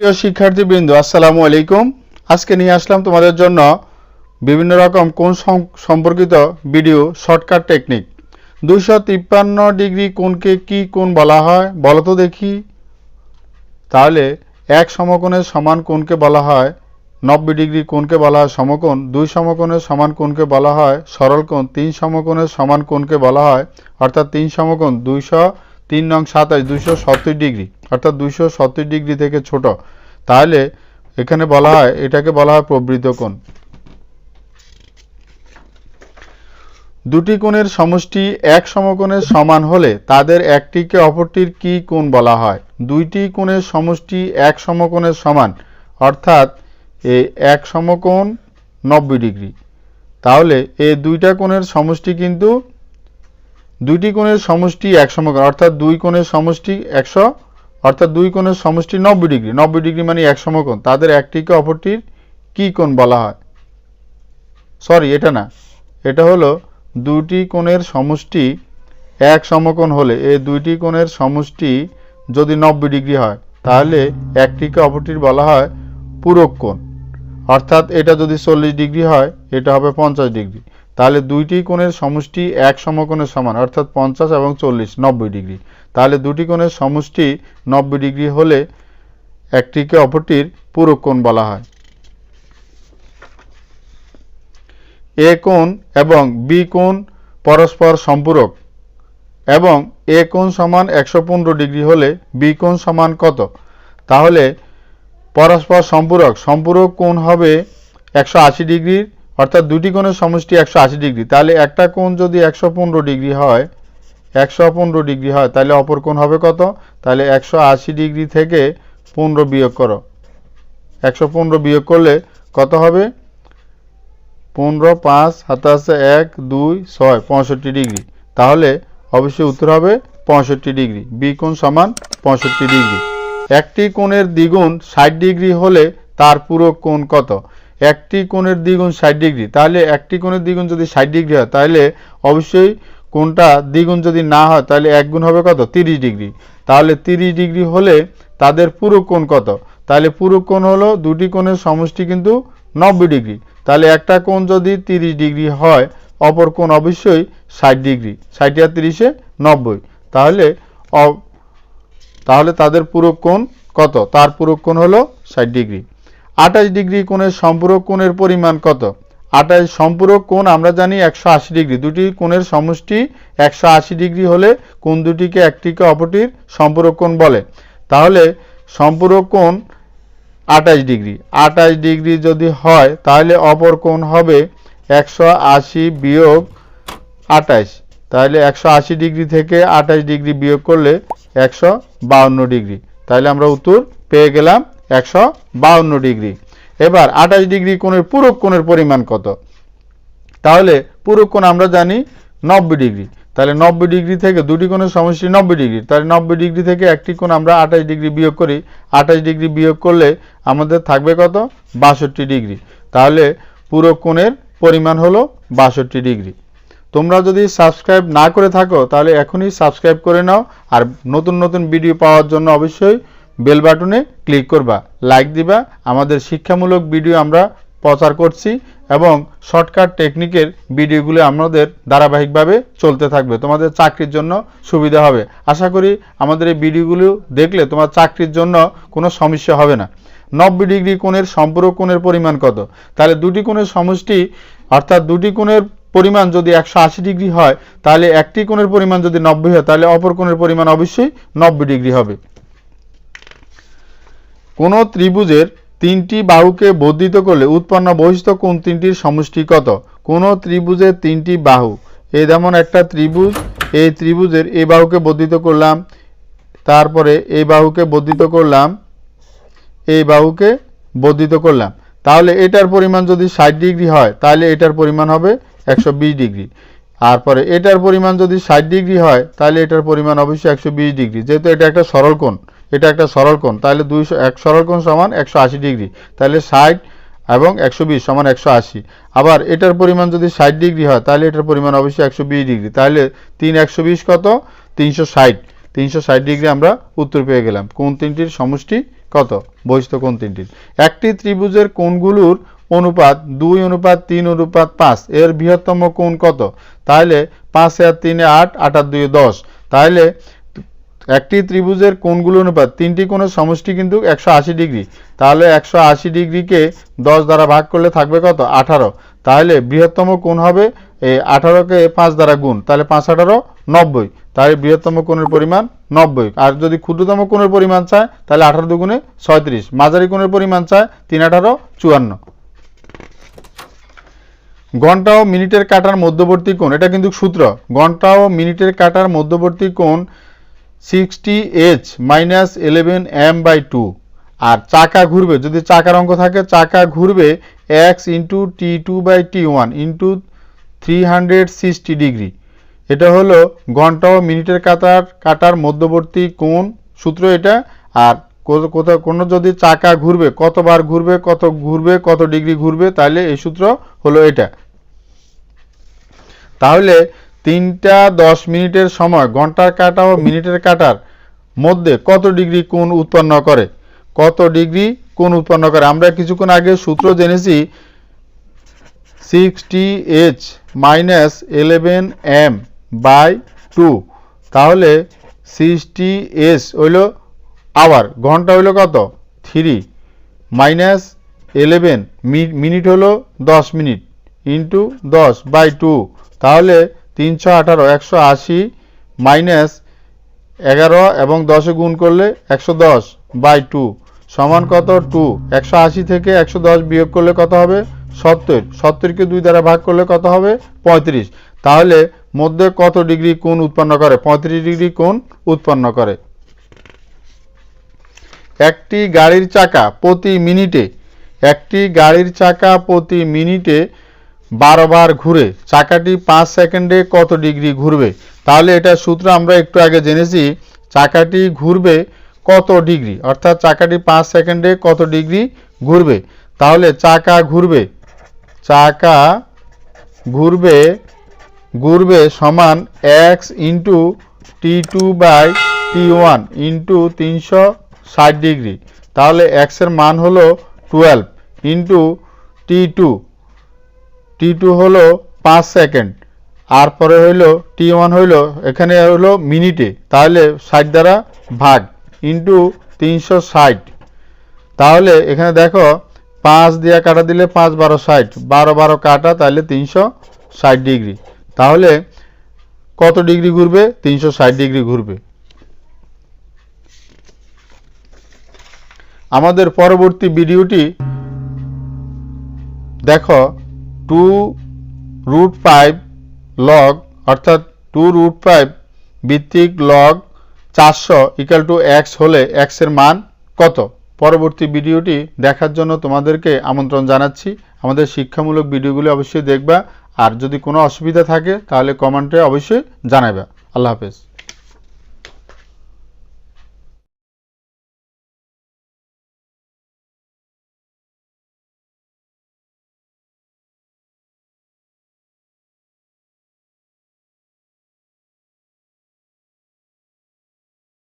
প্রিয় শিক্ষার্থীবৃন্দ, আসসালামু আলাইকুম। আজকে নিয়ে আসলাম তোমাদের জন্য বিভিন্ন রকম কোন সম্পর্কিত ভিডিও, শর্টকাট টেকনিক। দুইশো তিপ্পান্ন ডিগ্রি কোনকে কি কোন বলা হয়, বলো তো দেখি। তাহলে এক সমকোণের সমান কোনকে বলা হয়, নব্বই ডিগ্রি কোনকে বলা হয় সমকোণ, দুই সমকোণের সমান কোনকে বলা হয় সরল কোণ, তিন সমকোণের সমান কোনকে বলা হয়, অর্থাৎ তিন সমকোণ, দুইশো তিন নং সাতাশ, দুইশো সত্তর ডিগ্রি। অর্থাৎ দুইশো সত্তর ডিগ্রি থেকে ছোট। তাহলে এখানে বলা হয়, এটাকে বলা হয় প্রবৃদ্ধ কোণ। দুটি কোণের সমষ্টি এক সমকোণের সমান হলে তাদের একটিকে অপরটির কি কোণ বলা হয়? দুইটি কোণের সমষ্টি এক সমকোণের সমান, অর্থাৎ এই এক সমকোণ নব্বই ডিগ্রি। তাহলে এই দুইটা কোণের সমষ্টি কিন্তু, দুইটি কোণের সমষ্টি এক সমকোণ, অর্থাৎ দুই কোণের সমষ্টি একশো অর্থাৎ দুই কোণের সমষ্টি নব্বই ডিগ্রি। নব্বই ডিগ্রি মানে এক সমকোণ। তাদের একটিকে অপরটির কি কোণ বলা হয়? সরি এটা না। এটা হলো দুটি কোণের সমষ্টি এক সমকোণ হলে। এই দুইটি কোণের সমষ্টি যদি নব্বই ডিগ্রি হয়, তাহলে একটিকে অপরটির বলা হয় পূরক কোণ। অর্থাৎ এটা যদি চল্লিশ ডিগ্রি হয়, এটা হবে পঞ্চাশ ডিগ্রি। তাহলে দুইটি কোণের সমষ্টি এক সমকোণের সমান, অর্থাৎ পঞ্চাশ এবং চল্লিশ, নব্বই ডিগ্রি। তাহলে দুটি কোণের সমষ্টি নব্বই ডিগ্রি হলে একটিকে অপরটির পূরক কোণ বলা হয়। এ কোণ এবং বি কোণ পরস্পর সম্পূরক এবং এ কোণ সমান একশো পনেরো ডিগ্রি হলে বি কোণ সমান কত? তাহলে পরস্পর সম্পূরক সম্পূরক কোণ হবে একশো আশি ডিগ্রির অর্থাৎ দুটি কোণের সমষ্টি একশো আশি ডিগ্রি। তাহলে একটা কোণ যদি একশো পনেরো ডিগ্রি হয়, একশো পনেরো ডিগ্রি হয়, তাহলে অপর কোণ হবে কত? তাহলে একশো আশি ডিগ্রি থেকে পনেরো বিয়োগ করো। একশো পনেরো বিয়োগ করলে কত হবে? পনেরো পাঁচ সাতাশে এক, দুই, ছয়, পঁয়ষট্টি ডিগ্রি। তাহলে অবশ্যই উত্তর হবে পঁয়ষট্টি ডিগ্রি। বি কোণ সমান পঁয়ষট্টি ডিগ্রি। একটি কোণের দ্বিগুণ ষাট ডিগ্রি হলে তার পুরো কোণ কত? একটি কোণের দ্বিগুণ ষাট ডিগ্রি। তাহলে একটি কোণের দ্বিগুণ যদি ষাট ডিগ্রি হয়, তাহলে অবশ্যই কোণটা দ্বিগুণ যদি না হয়, তাহলে এক গুণ হবে কত? তিরিশ ডিগ্রি। তাহলে তিরিশ ডিগ্রি হলে তাদের পুরো কোণ কত? তাহলে পুরো কোণ হলো দুটি কোণের সমষ্টি কিন্তু নব্বই ডিগ্রি। তাহলে একটা কোণ যদি তিরিশ ডিগ্রি হয়, অপর কোণ অবশ্যই ষাট ডিগ্রি। ষাট আর তিরিশে নব্বই। তাহলে তাহলে তাদের পুরো কোণ কত? তার পুরো কোণ হলো ষাট ডিগ্রি। আঠাশ ডিগ্রি কোণের সম্পূরক কোণের পরিমাণ কত? আঠাশ সম্পূরক কোণ আমরা জানি একশো আশি ডিগ্রি। দুটি কোণের সমষ্টি একশো আশি ডিগ্রি হলে কোণ দুটিকে একটিকে অপরটির সম্পূরক কোণ বলে। তাহলে সম্পূরক কোণ আঠাশ ডিগ্রি। আঠাশ ডিগ্রি যদি হয়, তাহলে অপর কোণ হবে একশো আশি বিয়োগ আঠাশ। তাহলে একশো আশি ডিগ্রি থেকে আঠাশ ডিগ্রি বিয়োগ করলে একশো বাউন্ন ডিগ্রি। তাহলে আমরা উত্তর পেয়ে গেলাম একশো বাউন্ন ডিগ্রি। এবার আঠাশ ডিগ্রি কোণের পূরক কোণের পরিমাণ কত? তাহলে পূরক কোণ আমরা জানি নব্বই ডিগ্রি। তাহলে নব্বই ডিগ্রি থেকে দুটি কোণের সমষ্টি নব্বই ডিগ্রি। তাহলে নব্বই ডিগ্রি থেকে একটি কোণ আমরা আঠাশ ডিগ্রি বিয়োগ করি। আঠাশ ডিগ্রি বিয়োগ করলে আমাদের থাকবে কত? বাষট্টি ডিগ্রি। তাহলে পুরো কোণের পরিমাণ হলো বাষট্টি ডিগ্রি। তোমরা যদি সাবস্ক্রাইব না করে থাকো, তাহলে এখনই সাবস্ক্রাইব করে নাও। আর নতুন নতুন ভিডিও পাওয়ার জন্য অবশ্যই বেল বাটনে ক্লিক করবা, লাইক দিবা। আমাদের শিক্ষামূলক ভিডিও আমরা প্রচার করছি এবং শর্টকাট টেকনিকের ভিডিওগুলো আমাদের ধারাবাহিকভাবে চলতে থাকবে। তোমাদের চাকরির জন্য সুবিধা হবে। আশা করি আমাদের এই ভিডিওগুলো দেখলে তোমার চাকরির জন্য কোনো সমস্যা হবে না। নব্বই ডিগ্রি কোণের সম্পূরক কোণের পরিমাণ কত? তাহলে দুটি কোণের সমষ্টি, অর্থাৎ দুটি কোণের পরিমাণ যদি একশো আশি ডিগ্রি হয়, তাহলে একটি কোণের পরিমাণ যদি নব্বই হয়, তাহলে অপর কোণের পরিমাণ অবশ্যই নব্বই ডিগ্রি হবে। কোনো ত্রিভুজের তিনটি বাহুকে বর্ধিত করলে উৎপন্ন বহিষ্ঠ কোণ তিনটির সমষ্টি কত? কোনো ত্রিভুজের তিনটি বাহু। এই যেমন একটা ত্রিভুজ এই ত্রিভুজের এই বাহুকে বর্ধিত করলাম, তারপরে এই বাহুকে বর্ধিত করলাম এই বাহুকে বর্ধিত করলাম। তাহলে এটার পরিমাণ যদি ষাট ডিগ্রি হয়, তাহলে এটার পরিমাণ হবে একশো বিশ ডিগ্রি। আর পরে এটার পরিমাণ যদি ষাট ডিগ্রি হয়, তাহলে এটার পরিমাণ অবশ্যই একশো বিশ ডিগ্রি। যেহেতু এটা একটা সরল কোণ এটা একটা সরল কোণ, তাহলে দুইশো, এক সরল কোণ সমান একশো আশি ডিগ্রি, তাহলে ষাট এবং একশো বিশ সমান একশো আশি। আবার এটার পরিমাণ যদি ষাট ডিগ্রি হয়, তাহলে এটার পরিমাণ অবশ্যই একশো বিশ ডিগ্রি, তাহলে তিন একশো বিশ কত? তিনশো ষাট। তিনশো ষাট ডিগ্রি আমরা উত্তর পেয়ে গেলাম। কোন তিনটির সমষ্টি কত? বহিস্থ কোন তিনটির। একটি ত্রিভুজের কোণগুলোর অনুপাত দুই অনুপাত তিন অনুপাত পাঁচ, এর বৃহত্তম কোণ কত? তাহলে পাঁচ আর তিনে আট আট আর দুই দশ। তাহলে একটি ত্রিভুজের কোণগুলো অনুপাত, তিনটি কোণের সমষ্টি কিন্তু একশো আশি ডিগ্রি। তাহলে একশো আশি ডিগ্রিকে দশ দ্বারা ভাগ করলে থাকবে কত? আঠারো। তাহলে বৃহত্তম কোণ হবে এই আঠারোকে পাঁচ দ্বারা গুণ, তাহলে পাঁচ আঠারো, নব্বই। তাহলে বৃহত্তম কোণের পরিমাণ নব্বই। আর যদি ক্ষুদ্রতম কোণের পরিমাণ চায়, তাহলে আঠারো দুগুণে ছয়ত্রিশ। মাঝারি কোণের পরিমাণ চায়, তিন আঠারো, চুয়ান্ন। ঘণ্টা ও মিনিটের কাটার মধ্যবর্তী কোণ, এটা কিন্তু সূত্র। ঘণ্টা ও মিনিটের কাটার মধ্যবর্তী কোণ sixty H minus eleven M by two আর চাকা ঘুরবে, যদি চাকার অঙ্ক থাকে, চাকা ঘুরবে X into T two by T one into three hundred sixty degree এটা হলো ঘণ্টা ও মিনিটের কাটার কাটার মধ্যবর্তী কোন সূত্র এটা। আর কোথাও কোনো যদি চাকা ঘুরবে, কতবার ঘুরবে, কত ঘুরবে, কত ডিগ্রি ঘুরবে তাহলে এই সূত্র হলো এটা। তাহলে তিনটা দশ মিনিটের সময়, ঘণ্টার কাটা ও মিনিটের কাটার মধ্যে কত ডিগ্রি কোণ উৎপন্ন করে? কত ডিগ্রি কোণ উৎপন্ন করে? আমরা কিছুক্ষণ আগে সূত্র জেনেছি sixty H minus eleven M by two তাহলে সিক্সটি এস হইল আওয়ার ঘণ্টা হইল কত? থ্রি মাইনাস ইলেভেন মিনিট হলো দশ মিনিট ইন্টু দশ বাই টু তাহলে তিনশো আঠারো, একশো আশি মাইনাস এগারো এবং দশে গুণ করলে একশো দশ বাই টু। সমান কত? টু। একশো আশি থেকে একশো দশ বিয়োগ করলে কত হবে? সত্তর। সত্তরকে দুই দ্বারা ভাগ করলে কত হবে? পঁয়ত্রিশ। তাহলে মধ্যে কত ডিগ্রি কোণ উৎপন্ন করে? পঁয়ত্রিশ ডিগ্রি কোণ উৎপন্ন করে। একটি গাড়ির চাকা প্রতি মিনিটে, একটি গাড়ির চাকা প্রতি মিনিটে বারো বার ঘুরে, চাকাটি পাঁচ সেকেন্ডে কত ডিগ্রি ঘুরবে? তাহলে এটা সূত্র আমরা একটু আগে জেনেছি, চাকাটি ঘুরবে কত ডিগ্রি? অর্থাৎ চাকাটি পাঁচ সেকেন্ডে কত ডিগ্রি ঘুরবে? তাহলে চাকা ঘুরবে চাকা ঘুরবে ঘুরবে সমান X into T two by T one into তিনশো ষাট ডিগ্রি। তাহলে এক্সের মান হলো twelve into T two T two হলো পাঁচ সেকেন্ড আর পরে হইল টি ওয়ান হইল, এখানে হলো মিনিটে, তাহলে ষাট দ্বারা ভাগ ইন্টু তিনশো ষাট। তাহলে এখানে দেখো, পাঁচ দিয়ে কাটা দিলে পাঁচ, বারো, ষাট, বারো বারো কাটা, তাহলে তিনশো ষাট ডিগ্রি। তাহলে কত ডিগ্রি ঘুরবে? তিনশো ষাট ডিগ্রি ঘুরবে। আমাদের পরবর্তী ভিডিওটি দেখো টু রুট ফাইভ লগ অর্থাৎ টু রুট ফাইভ ভিত্তিক লগ চারশো ইকাল টু এক্স হলে এক্সের মান কত? পরবর্তী ভিডিওটি দেখার জন্য তোমাদেরকে আমন্ত্রণ জানাচ্ছি। আমাদের শিক্ষামূলক ভিডিওগুলি অবশ্যই দেখবা। আর যদি কোনো অসুবিধা থাকে তাহলে কমেন্টে অবশ্যই জানাবে আল্লাহ হাফেজ।